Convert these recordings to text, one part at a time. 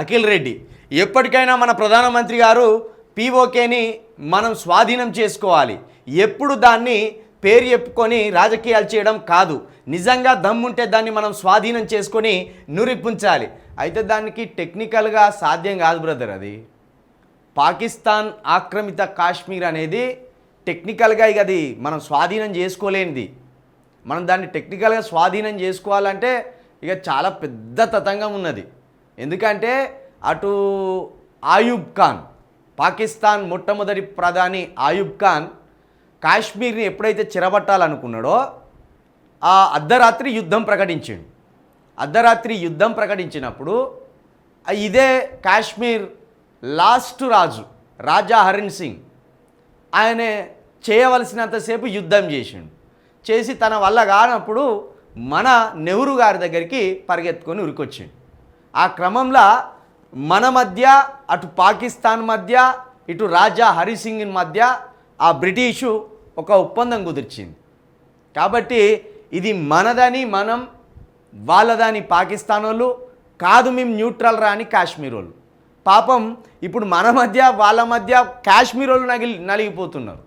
అఖిల్ రెడ్డి. ఎప్పటికైనా మన ప్రధానమంత్రి గారు పీఓకేని మనం స్వాధీనం చేసుకోవాలి. ఎప్పుడు దాన్ని పేరు చెప్పుకొని రాజకీయాలు చేయడం కాదు. నిజంగా దమ్ముంటే దాన్ని మనం స్వాధీనం చేసుకొని నురిపుంచాలి అయితే దానికి టెక్నికల్గా సాధ్యం కాదు బ్రదర్ అది. పాకిస్తాన్ ఆక్రమిత కాశ్మీర్ అనేది టెక్నికల్గా ఇక అది మనం స్వాధీనం చేసుకోలేనిది. మనం దాన్ని టెక్నికల్గా స్వాధీనం చేసుకోవాలంటే ఇక చాలా పెద్ద తతంగం ఉన్నది. ఎందుకంటే అటు ఆయుబ్ ఖాన్ పాకిస్తాన్ మొట్టమొదటి ప్రధాని ఆయుబ్ ఖాన్ కాశ్మీర్ని ఎప్పుడైతే చిరబట్టాలనుకున్నాడో ఆ అర్ధరాత్రి యుద్ధం ప్రకటించాడు. అర్ధరాత్రి యుద్ధం ప్రకటించినప్పుడు ఇదే కాశ్మీర్ లాస్ట్ రాజు రాజా హరిన్ సింగ్ ఆయన చేయవలసినంతసేపు యుద్ధం చేసిండు. చేసి తన వల్ల కానప్పుడు మన నెహ్రూ గారి దగ్గరికి పరిగెత్తుకొని ఉరికొచ్చిండు. ఆ క్రమంలో మన మధ్య అటు పాకిస్తాన్ మధ్య ఇటు రాజా హరిసింగ్ మధ్య ఆ బ్రిటిషు ఒక ఒప్పందం కుదిర్చింది. కాబట్టి ఇది మనదని మనం వాళ్ళదని పాకిస్తాన్ వాళ్ళు కాదు మేము న్యూట్రల్ రాని కాశ్మీర్ వాళ్ళు పాపం ఇప్పుడు మన మధ్య వాళ్ళ మధ్య కాశ్మీర్ వాళ్ళు నగిలి నలిగిపోతున్నారు.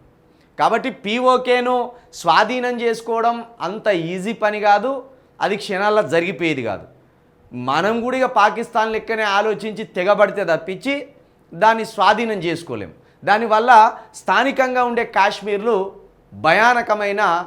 కాబట్టి పీఓకేను స్వాధీనం చేసుకోవడం అంత ఈజీ పని కాదు అది క్షణాల్లో జరిగిపోయేది కాదు. మనం కూడా ఇక పాకిస్తాన్ లెక్కనే ఆలోచించి తెగబడితే తప్పించి దాన్ని స్వాధీనం చేసుకోలేం. దానివల్ల స్థానికంగా ఉండే కాశ్మీర్లు భయానకమైన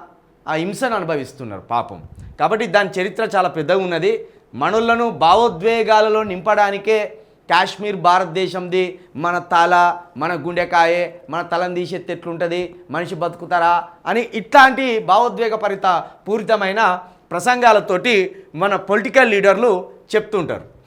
ఆ హింసను అనుభవిస్తున్నారు పాపం. కాబట్టి దాని చరిత్ర చాలా పెద్దగా ఉన్నది. మనులను భావోద్వేగాలలో నింపడానికే కాశ్మీర్ భారతదేశంది. మన తల మన గుండెకాయే మన తలను తీసేస్తే ఎట్లుంటుంది? మనిషి బతుకుతారా? అని ఇట్లాంటి భావోద్వేగపరిత పూరితమైన ప్రసంగాలతోటి మన పొలిటికల్ లీడర్లు చెప్తుంటారు.